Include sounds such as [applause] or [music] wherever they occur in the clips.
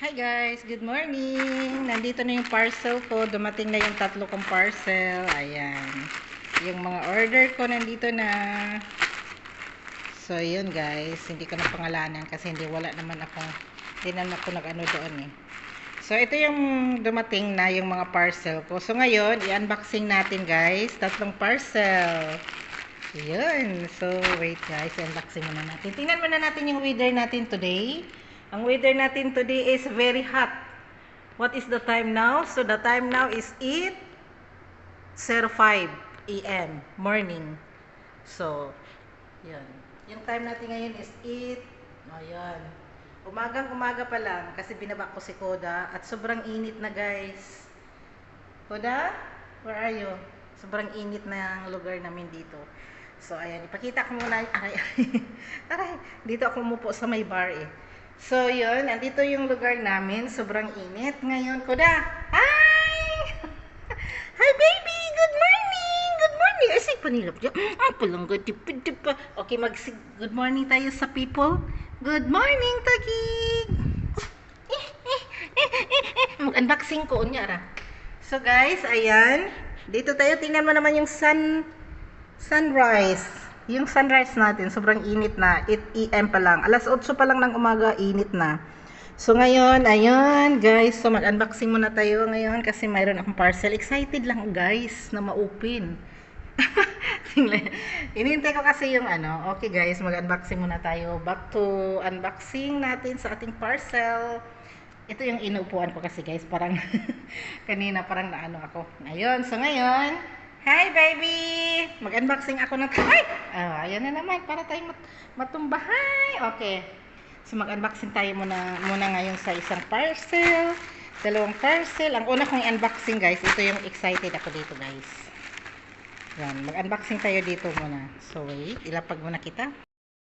Hi guys, good morning. Nandito na yung parcel ko. Dumating na yung tatlo kong parcel. Ayan. Yung mga order ko nandito na. So, yun guys. Hindi ko na pangalanan kasi hindi wala naman ako. Hindi naman ako nag-ano doon eh. So, ito yung dumating na yung mga parcel ko. So, ngayon, i-unboxing natin guys. Tatlong parcel. Yun. So, wait guys. I-unboxing muna natin. Tingnan muna natin yung weather natin today. Ang weather natin today is very hot. What is the time now? So, the time now is 8.05 a.m. morning. So, yun. Yung time natin ngayon is 8. Ayan. Umagang umaga pa lang kasi binaba ko si Koda at sobrang init na guys. Koda, where are you? Sobrang init na ang lugar namin dito. So, ayan. Ipakita ko muna. Aray, [laughs] aray. Dito ako umupo sa may bar eh. So, yun. Andito yung lugar namin. Sobrang init. Ngayon, Koda. Hi! [laughs] Hi, baby! Good morning! Good morning! Ay, say, panilap dyan. Ah, palang good. pa. Okay, mag good morning tayo sa people. Good morning, Tagig! [laughs] Mag-unboxing ko, unyara. So, guys, ayan. Dito tayo. Tingnan mo naman yung sun sunrise. Yung sunrise natin, sobrang init na. 8 AM pa lang. Alas 8 pa lang ng umaga, init na. So ngayon, ayun guys. So mag-unboxing muna tayo ngayon kasi mayroon akong parcel. Excited lang guys na ma-open. [laughs] Inintay ko kasi yung ano. Okay guys, mag-unboxing muna tayo. Back to unboxing natin sa ating parcel. Ito yung inuupuan ko kasi guys. Parang [laughs] kanina parang naano ako. Ayun. So ngayon, Hi, baby! Mag-unboxing ako ng... Ay! Ah, ayan na naman. Para tayo mat matumbahay. Okay. So, mag-unboxing tayo muna, muna ngayon sa isang parcel. Dalawang parcel. Ang una kong unboxing, guys. Ito yung excited ako dito, guys. Yan. Mag-unboxing tayo dito muna. So, wait. Ilapag muna kita.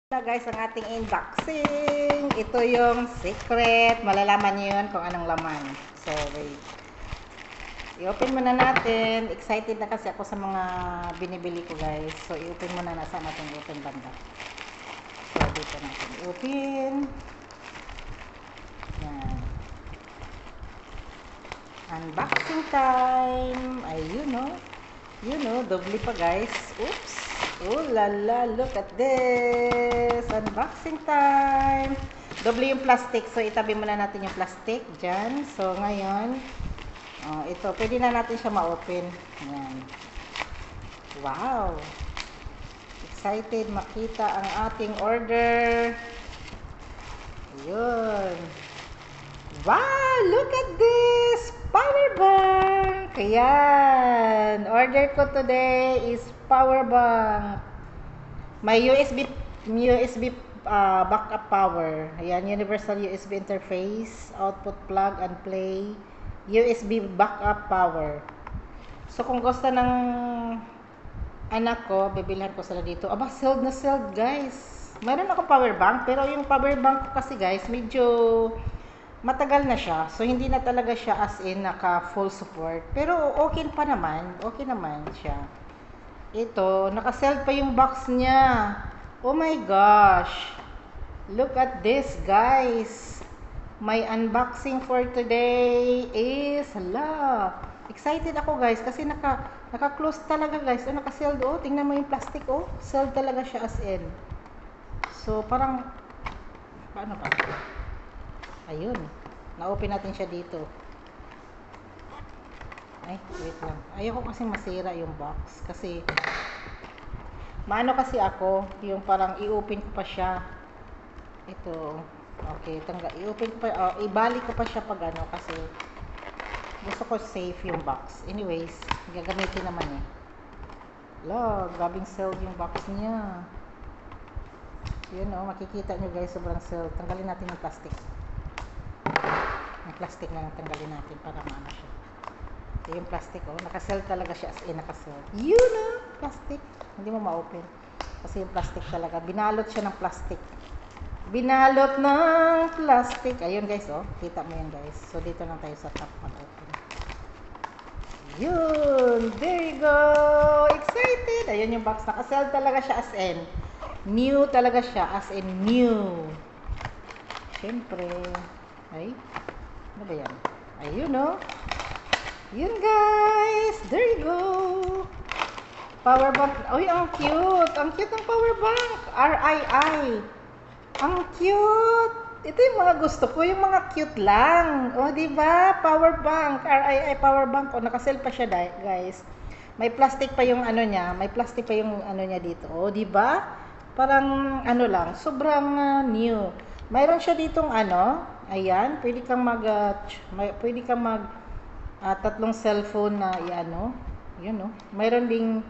Na guys, ang ating unboxing. Ito yung secret. Malalaman niyo yun kung anong laman. So, wait. I-open muna natin. Excited na kasi ako sa mga binibili ko guys. So, i-open muna na sa natin i-open banda. So, dito natin i-open. Yan. Unboxing time. Ayun no. Yun no. Doble pa guys. Oops. Oh la la. Look at this. Unboxing time. Doble yung plastic. So, itabi muna natin yung plastic dyan. So, ngayon, Oh, ito, pwede na natin siya ma-open. Ayan. Wow! Excited makita ang ating order. Ayun. Wow! Look at this! Power bank! Ayan. Order ko today is power bank. May USB USB uh, backup power. Ayan, universal USB interface, output plug and play. USB backup power. So, kung gusto ng anak ko, bibilhan ko sila dito. Aba, sold na sold, guys. Meron ako power bank, pero yung power bank ko kasi, guys, medyo matagal na siya. So, hindi na talaga siya as in naka full support. Pero, okay pa naman. Okay naman siya. Ito, naka-sell pa yung box niya. Oh my gosh. Look at this, guys. My unboxing for today is, hala, excited ako guys kasi naka, naka-close talaga guys. O, naka-sealed oh. Tingnan mo yung plastic oh. Sealed talaga siya as in. So, parang, paano pa? Ayun. Na-open natin siya dito. Ay, wait lang. Ayoko kasi masira yung box. Kasi, maano kasi ako, yung parang i-open ko pa siya. Ito, Okay, tangga i-open pa, uh, ibalik ko pa siya pag ano kasi gusto ko safe yung box. Anyways, gagamitin naman eh. Lo, grabing sealed yung box niya. Yun oh, makikita nyo guys, sobrang sealed. Tanggalin natin yung plastic. Yung plastic na lang tanggalin natin para maano siya. Yung plastic oh, naka-sealed talaga siya as in naka-sealed. Yun oh, plastic. Hindi mo ma-open. Kasi yung plastic talaga, binalot siya ng plastic. Binalot ng plastic. Ayun guys, oh. Kita mo yan guys. So, dito lang tayo sa top mag-open. Yun! There you go! Excited! Ayun yung box. Nakasell talaga siya as in. New talaga siya as in new. Siyempre. Ay. Ano ba yan? Ayun, no? Yun, guys. There you go. Power bank. Uy, ang cute. Ang cute ng power bank. R-I-I. Ang cute. Ito yung mga gusto ko. Yung mga cute lang. O, di ba? Power bank. R-I-I power bank. O, nakasell pa siya, guys. May plastic pa yung ano niya. May plastic pa yung ano niya dito. O, di ba? Parang ano lang. Sobrang ah, new. Mayroon siya ditong ano. Ayan. Pwede kang mag... ch- may, pwede kang mag... ah, tatlong cellphone na i-ano. Yun, no? Mayroon ding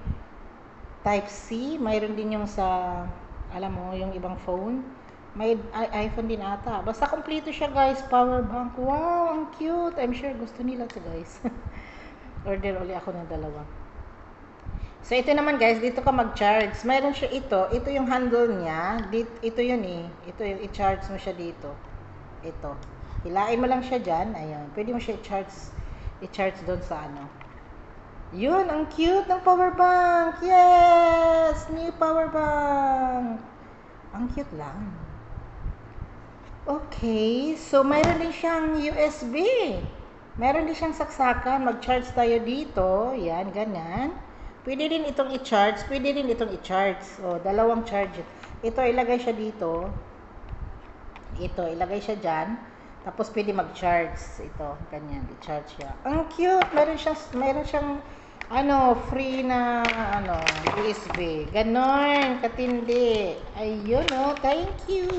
type C. Mayroon din yung sa... Alam mo, yung ibang phone. May iPhone din ata. Basta kompleto siya, guys. Power bank. Wow, ang cute. I'm sure gusto nila to, guys. [laughs] Order uli ako ng dalawa. So, ito naman guys, dito ka mag-charge. Mayroon siya ito. Ito yung handle niya. Dito, ito yun eh. Ito yung i-charge mo siya dito. Ito. Hilain mo lang siya dyan. Ayan. Pwede mo siya i-charge, i-charge doon sa ano. Yun, ang cute ng power bank. Yes! New power bank. Ang cute lang. Okay, so mayroon din siyang USB. Meron din siyang saksakan. Mag-charge tayo dito. Yan, ganyan. Pwede din itong i-charge. Pwede din itong i-charge. O, dalawang charge. Ito, ilagay siya dito. Ito, ilagay siya dyan. Tapos, pwede mag-charge. Ito, ganyan. I-charge siya. Ang cute. Meron siyang, meron siyang, ano, free na, ano, USB. Ganon, katindi. Ayun, oh. Thank you.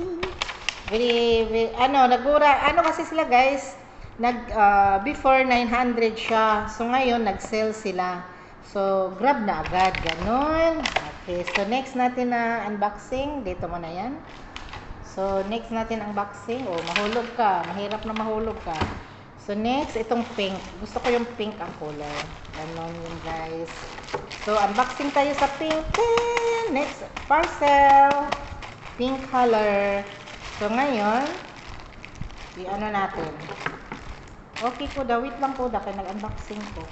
Very, very, ano, nagura, ano kasi sila guys, nag, ah, before 900 siya. So, ngayon, nag-sell sila. So, grab na agad. Ganon. Okay, so next natin na unboxing. Dito mo na yan. So, next natin unboxing. Oh, mahulog ka. Mahirap na mahulog ka. So, next, itong pink. Gusto ko yung pink ang color. Ganon yun, guys. So, unboxing tayo sa pink. Next, parcel. Pink color. So, ngayon, i-ano natin. Okay ko daw. Wait lang daw. Kaya nag-unboxing ko.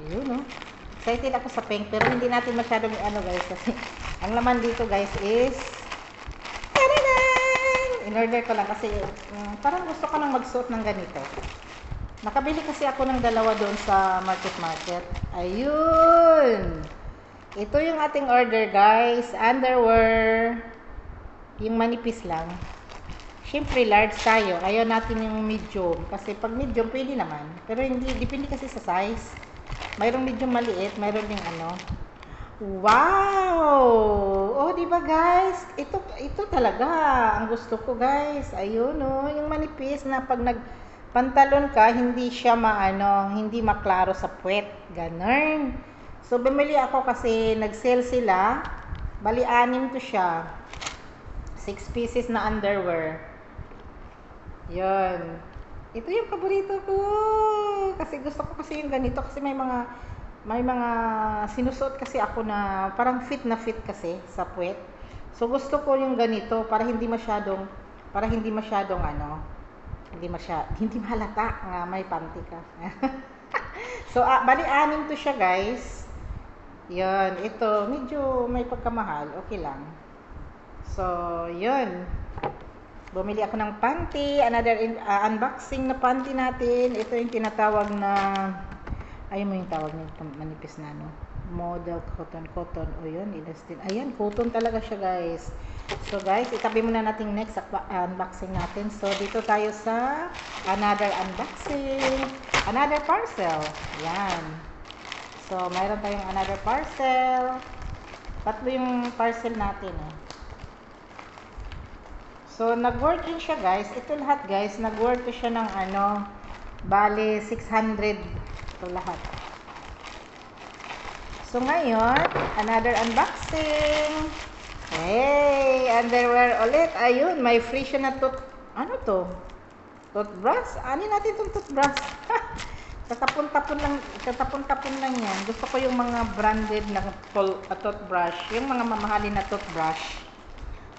Ayun, no? Excited ako sa pink. Pero hindi natin masyadong ano, guys. Kasi, [laughs] ang laman dito, guys, is! In-order ko lang kasi mm, parang gusto ko nang magsuot ng ganito. Nakabili kasi ako ng dalawa doon sa Market Market. Ayun! Ito yung ating order, guys. Underwear. Yung manipis lang. Siyempre, large tayo. Ayaw natin yung medium. Kasi pag medium, pwede naman. Pero hindi, depende kasi sa size. Mayroong medium maliit, mayroon ding ano. Wow! Oh, di ba guys? Ito ito talaga ang gusto ko, guys. Ayun oh, yung manipis na pag nag pantalon ka, hindi siya maano, hindi maklaro sa puwet. Ganun. So bumili ako kasi nag-sale sila. Bali anim to siya. Six pieces na underwear. Yun. Ito yung paborito ko. Kasi gusto ko kasi yung ganito kasi may mga may mga sinusuot kasi ako na parang fit na fit kasi sa puwet. So gusto ko yung ganito para hindi masyadong para hindi masyadong ano, hindi masya [laughs] hindi mahalata nga may panty ka. [laughs] so ah, bali anim to siya, guys. Yun, ito medyo may pagkamahal, okay lang. So, yun. Bumili ako ng panty, another in- uh, unboxing na panty natin. Ito yung tinatawag na ayun mo yung tawag nito, manipis na no. Model cotton cotton. O yun, elastin. Ayan, cotton talaga siya, guys. So, guys, itabi muna natin next unboxing natin. So, dito tayo sa another unboxing. Another parcel. Yan. So, mayroon tayong another parcel. Tatlo yung parcel natin, eh. So, nag-work din siya, guys. Ito lahat, guys. Nag-work siya ng ano, bale, 600. Ito lahat. So, ngayon, another unboxing. Hey, underwear ulit. Ayun, may free siya na tooth, ano to? Toothbrush? Ano natin itong toothbrush? [laughs] Tatapon-tapon lang, tatapon-tapon lang yan. Gusto ko yung mga branded na uh, toothbrush. Yung mga mamahalin na toothbrush.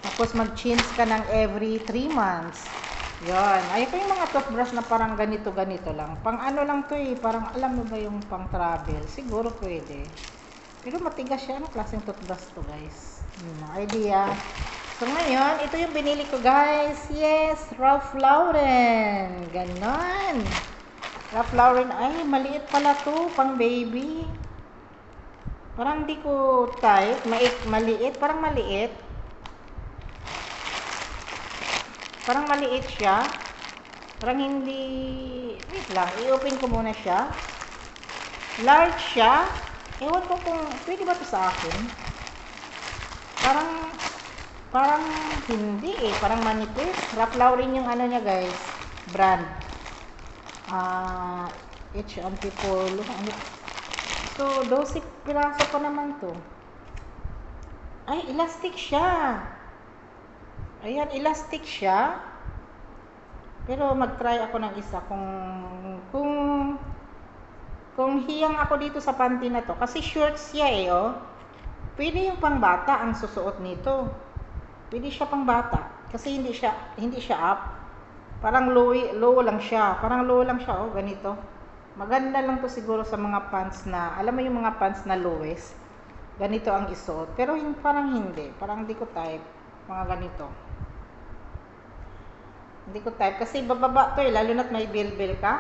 Tapos mag-change ka ng every 3 months. Yan. Ayoko yung mga toothbrush na parang ganito-ganito lang. Pang ano lang to eh. Parang alam mo ba yung pang travel? Siguro pwede. Pero matigas siya. Ano klaseng toothbrush to guys? Hmm, idea. So ngayon, ito yung binili ko guys. Yes, Ralph Lauren. Ganon. Ralph Lauren. Ay, maliit pala to. Pang baby. Parang di ko type. Mait, maliit. Parang maliit. Parang maliit siya. Parang hindi... Wait lang. I-open ko muna siya. Large siya. Ewan ko kung... Pwede ba to sa akin? Parang... Parang hindi eh. Parang manipis. Ralph Lauren yung ano niya guys. Brand. Ah... H. Antipolo. Ano? So, 12 piraso pa naman to. Ay, elastic siya. Ayan, elastic siya. Pero mag-try ako ng isa kung kung kung hiyang ako dito sa panty na to kasi shorts siya eh oh. Pwede yung pangbata ang susuot nito. Pwede siya pangbata kasi hindi siya hindi siya up. Parang low low lang siya. Parang low lang siya oh, ganito. Maganda lang to siguro sa mga pants na alam mo yung mga pants na lowest. Ganito ang isuot. Pero hin- parang hindi. Parang hindi ko type. Mga ganito. Hindi ko type. Kasi bababa to eh. Lalo na't may bill-bill ka.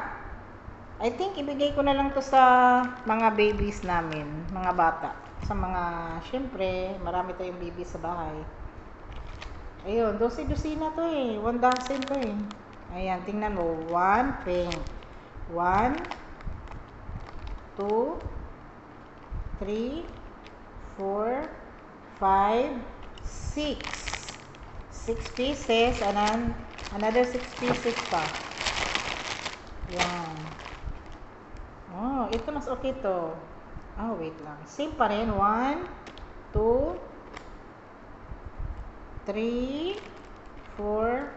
I think ibigay ko na lang to sa mga babies namin. Mga bata. Sa mga, syempre, marami tayong baby sa bahay. Ayun, dosi-dosina to eh. One dozen to eh. Ayan, tingnan mo. One pink. One, two, three, four, five, six. Six pieces and another six pieces pa. Yan. Oh, ito mas okay to. Oh, wait lang. Same pa rin. One, two, three, four,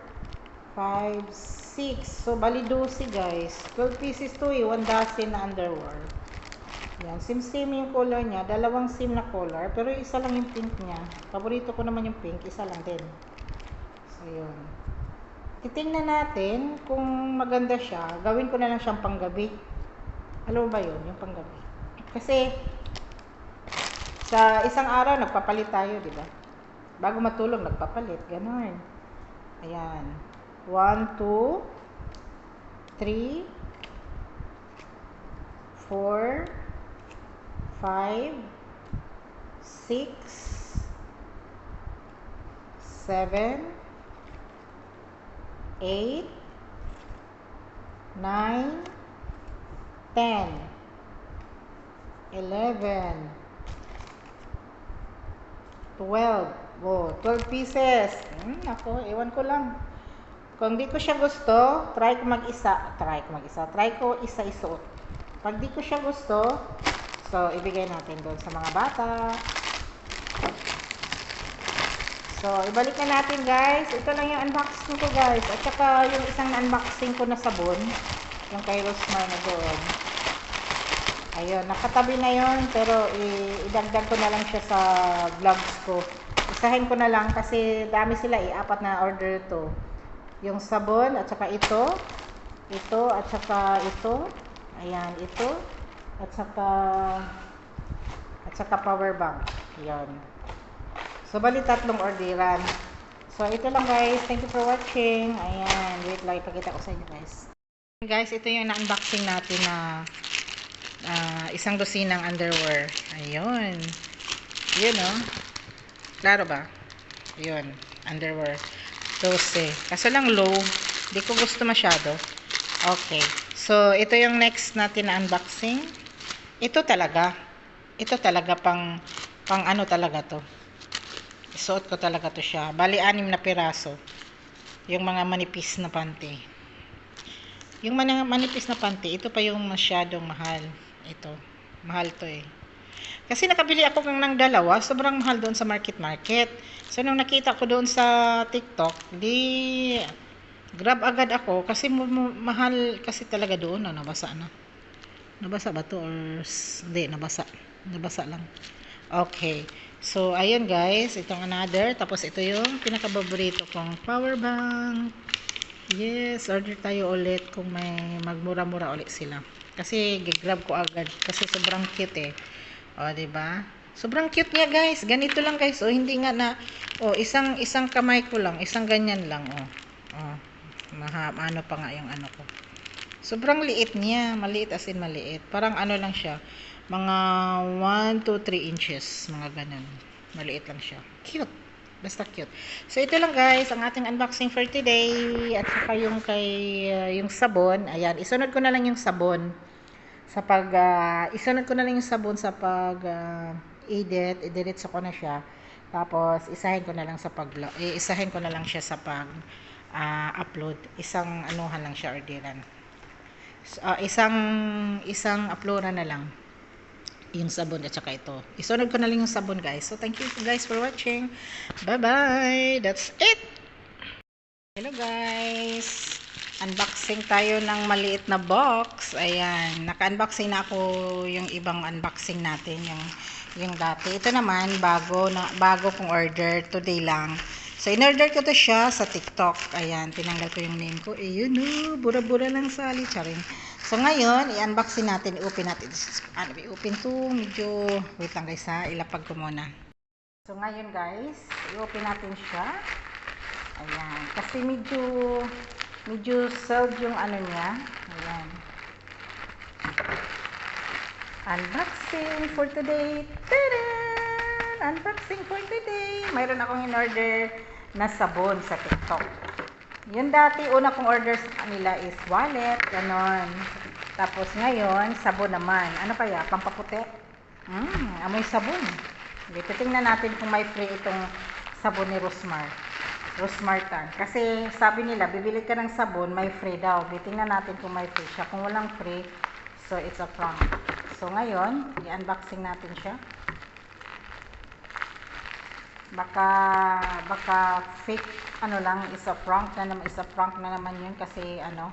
five, six. So, bali 12 guys. 12 pieces to eh. One dozen na underwear. Yan. Same-same yung color niya. Dalawang same na color. Pero isa lang yung pink niya. Paborito ko naman yung pink. Isa lang din. So, yun. Titingnan natin kung maganda siya. Gawin ko na lang siyang panggabi. Alam ba yun? Yung panggabi. Kasi, sa isang araw, nagpapalit tayo, di ba? Bago matulog, nagpapalit. Ganon. Ayan. One, two, three, four, five, six, seven, eight, nine, ten, eleven, twelve. Oh, 12 pieces. Hmm, ako, ewan ko lang. Kung di ko siya gusto, try ko mag-isa. Try ko mag-isa. Try ko isa isuot. Pag di ko siya gusto, so, ibigay natin doon sa mga bata. So, ibalik na natin guys. Ito lang yung unboxing ko guys. At saka yung isang unboxing ko na sabon. Yung kay Rosmar na doon. Ayun, nakatabi na yon pero idagdag ko na lang siya sa vlogs ko. Isahin ko na lang kasi dami sila eh, apat na order to. Yung sabon at saka ito, ito at saka ito. Ayan, ito at saka at saka power bank. Yan. So, bali tatlong orderan. So, ito lang guys. Thank you for watching. Ayan. Wait lang. Ipakita ko sa inyo guys. Guys, ito yung na-unboxing natin na ah, isang dosinang underwear. Ayun. Yun, oh. Klaro ba? Yun. Underwear. 12. Kaso lang low. Di ko gusto masyado. Okay. So, ito yung next natin na unboxing. Ito talaga. Ito talaga pang pang ano talaga to. Isuot ko talaga to siya. Bali, anim na piraso. Yung mga manipis na panty. Yung mga manipis na panty, ito pa yung masyadong mahal. Ito. Mahal to eh. Kasi nakabili ako ng dalawa, sobrang mahal doon sa market market. So, nung nakita ko doon sa TikTok, di grab agad ako kasi mahal kasi talaga doon na nabasa na. Nabasa ba to or hindi nabasa. Nabasa lang. Okay. So ayun guys, itong another tapos ito yung pinakababorito kong power bank. Yes, order tayo ulit kung may magmura-mura ulit sila. Kasi gigrab ko agad kasi sobrang cute eh. O, ba? Sobrang cute niya, guys. Ganito lang, guys. Oh, hindi nga na oh, isang isang kamay ko lang, isang ganyan lang, oh. Oh. Maha, ano pa nga yung ano ko. Sobrang liit niya, maliit as in maliit. Parang ano lang siya, mga 1 to 3 inches, mga ganun. Maliit lang siya. Cute. Basta cute. So ito lang guys, ang ating unboxing for today at saka yung kay uh, yung sabon. Ayan, isunod ko na lang yung sabon sa pag uh, isunod ko na lang yung sabon sa pag uh, edit, i-diretso ko na siya. Tapos isahin ko na lang sa pag eh, isahin ko na lang siya sa pag uh, upload. Isang anuhan lang siya orderan. So, uh, isang isang uploadan na lang yung sabon at saka ito. Isunod ko na lang yung sabon guys. So thank you guys for watching. Bye bye. That's it. Hello guys. Unboxing tayo ng maliit na box. Ayan. Naka-unboxing na ako yung ibang unboxing natin. Yung, yung dati. Ito naman bago, na, bago kong order. Today lang. So, in-order ko to siya sa TikTok. Ayan, tinanggal ko yung name ko. Eh, yun o, bura-bura lang sali. Charing. So, ngayon, i-unboxing natin, i-open natin. Ano, i-open to, medyo, wait lang guys ha, ilapag ko muna. So, ngayon guys, i-open natin siya. Ayan, kasi medyo, medyo sold yung ano niya. Ayan. Unboxing for today. Tadaan! Unboxing for today. Mayroon akong in-order na sabon sa TikTok. Yun dati, una kong order sa kanila is wallet, ganon. Tapos ngayon, sabon naman. Ano kaya? Pampaputi? Hmm, amoy sabon. Okay, titingnan natin kung may free itong sabon ni Rosmar. Rosmar Tan. Kasi sabi nila, bibili ka ng sabon, may free daw. Titingnan natin kung may free siya. Kung walang free, so it's a prank. So ngayon, i-unboxing natin siya. Baka, baka fake, ano lang, is a prank na naman, is a prank na naman yun kasi ano,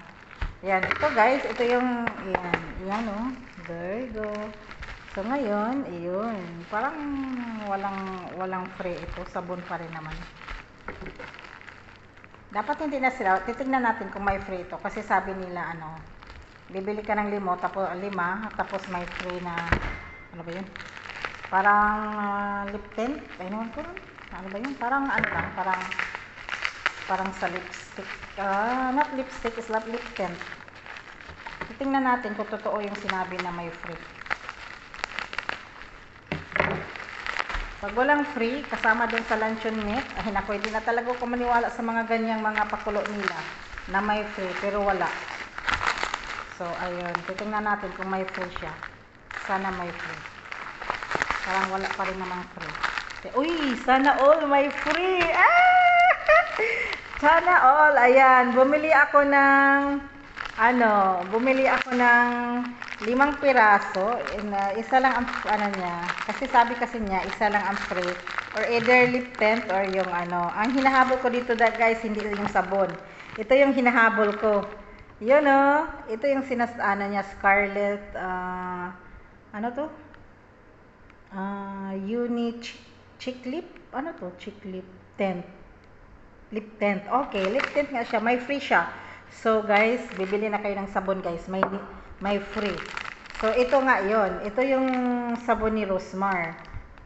yan, ito guys, ito yung, yan, yan oh, there you go. So ngayon, iyon, parang walang, walang free ito, sabon pa rin naman. Dapat hindi na sila, titignan natin kung may free ito, kasi sabi nila, ano, bibili ka ng limo, tapos, lima, tapos may free na, ano ba yun? Parang uh, lip tint, ay naman ko. Ano ba yun? Parang ano lang, parang, parang sa lipstick, ah, not lipstick, is lip tint. Titingnan natin kung totoo yung sinabi na may free. Pag walang free, kasama din sa luncheon meat, ay naku, hindi na talaga ako maniwala sa mga ganyang mga pakulo nila na may free, pero wala. So, ayun, titingnan natin kung may free siya. Sana may free. Parang wala pa rin namang free. Uy, sana all may free! Ah! [laughs] Sana all, ayan, bumili ako ng ano, bumili ako ng limang piraso, and, uh, isa lang ang ano niya, kasi sabi kasi niya, isa lang ang free, or either lip tint or yung ano, ang hinahabol ko dito that guys, hindi yung sabon. Ito yung hinahabol ko. Yun oh, ito yung sinas, ano niya, Scarlett, uh, ano to? Uh, uni chick, chick lip, ano to? Chick lip tint. Lip tint. Okay, lip tint nga siya, may free siya. So guys, bibili na kayo ng sabon guys. May may free. So ito nga 'yon. Ito yung sabon ni Rosmar.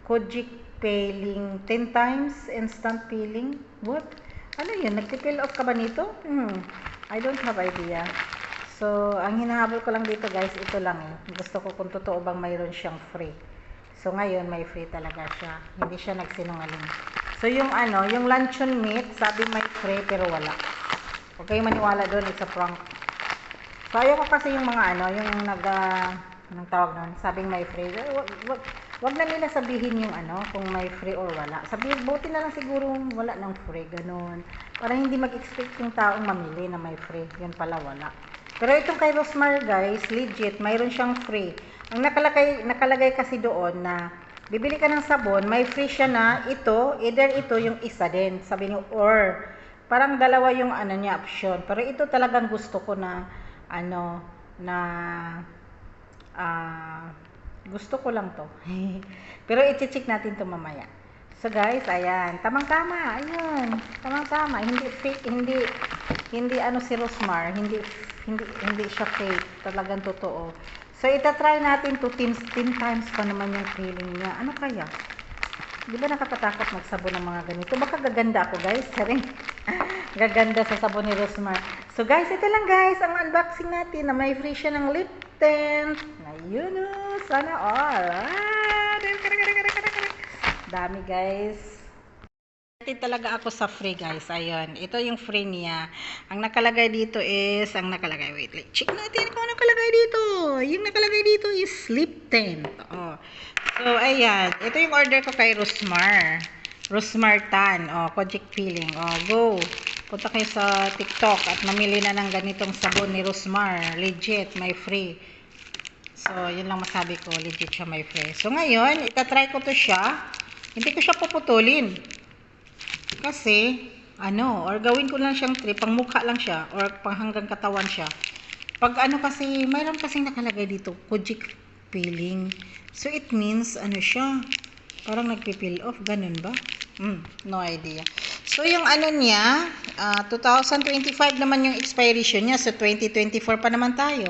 Kojic peeling 10 times instant peeling. What? Ano 'yun? Nagpi-peel off ka ba nito? Hmm. I don't have idea. So, ang hinahabol ko lang dito guys, ito lang eh. Gusto ko kung totoo bang mayroon siyang free. So, ngayon may free talaga siya. Hindi siya nagsinungaling. So, yung ano, yung luncheon meat, sabi may free pero wala. Huwag kayong maniwala doon, it's a prank. So, ayaw ko kasi yung mga ano, yung nag, uh, anong tawag nun, sabing may free. Wag, wag, wag na nila sabihin yung ano, kung may free or wala. Sabihin, buti na lang siguro wala ng free, ganun. Para hindi mag-expect yung taong mamili na may free. Yun pala wala. Pero itong kay Rosmar guys, legit, mayroon siyang free. Ang nakalagay, nakalagay kasi doon na bibili ka ng sabon, may free siya na ito, either ito yung isa din. Sabi niyo, or parang dalawa yung ano niya option. Pero ito talagang gusto ko na ano na ah gusto ko lang to. [laughs] Pero i-check natin to mamaya. So guys, ayan, tamang-tama, ayun. Tamang-tama, hindi fake, hindi hindi ano si Rosmar, hindi hindi hindi siya fake, talagang totoo. So, itatry natin to 10, 10 times pa naman yung feeling niya. Ano kaya? Di ba nakakatakot magsabon ng mga ganito? Baka gaganda ako, guys. [laughs] Saring. gaganda sa sabon ni Rosmar. So, guys, ito lang, guys. Ang unboxing natin na may free siya ng lip tint. Na yun, oh, sana all. Ah, dami, guys. Natin talaga ako sa free guys. Ayun. Ito yung free niya. Ang nakalagay dito is, ang nakalagay, wait, like, check natin kung ano nakalagay dito. Yung nakalagay dito is slip tent. Oh. So, ayan. Ito yung order ko kay Rosmar. Rosmar Tan. Oh, Kojic Feeling. Oh, go. Punta kayo sa TikTok at mamili na ng ganitong sabon ni Rosmar. Legit, may free. So, yun lang masabi ko. Legit siya may free. So, ngayon, itatry ko to siya. Hindi ko siya puputulin. Kasi, ano, or gawin ko lang siyang trip, pang mukha lang siya, or pang hanggang katawan siya. Pag ano kasi, mayroon kasing nakalagay dito, Kojic peeling. So, it means, ano siya, parang nagpipeel off, ganun ba? Hmm, no idea. So, yung ano niya, ah, 2025 naman yung expiration niya, so 2024 pa naman tayo.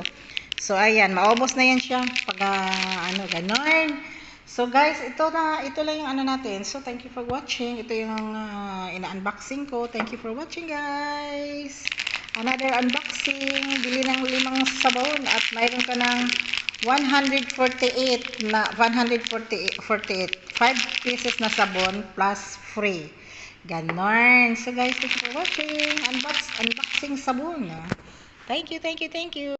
So, ayan, maubos na yan siya. Pag, ah, ano, ganon. So guys, ito na ito lang yung ano natin. So thank you for watching. Ito yung uh, ina-unboxing ko. Thank you for watching guys. Another unboxing. Bili ng limang sabon at mayroon ka ng 148 na 148 48 5 pieces na sabon plus free. Ganon. So guys, thank you for watching. Unbox unboxing sabon. ah. Thank you, thank you, thank you.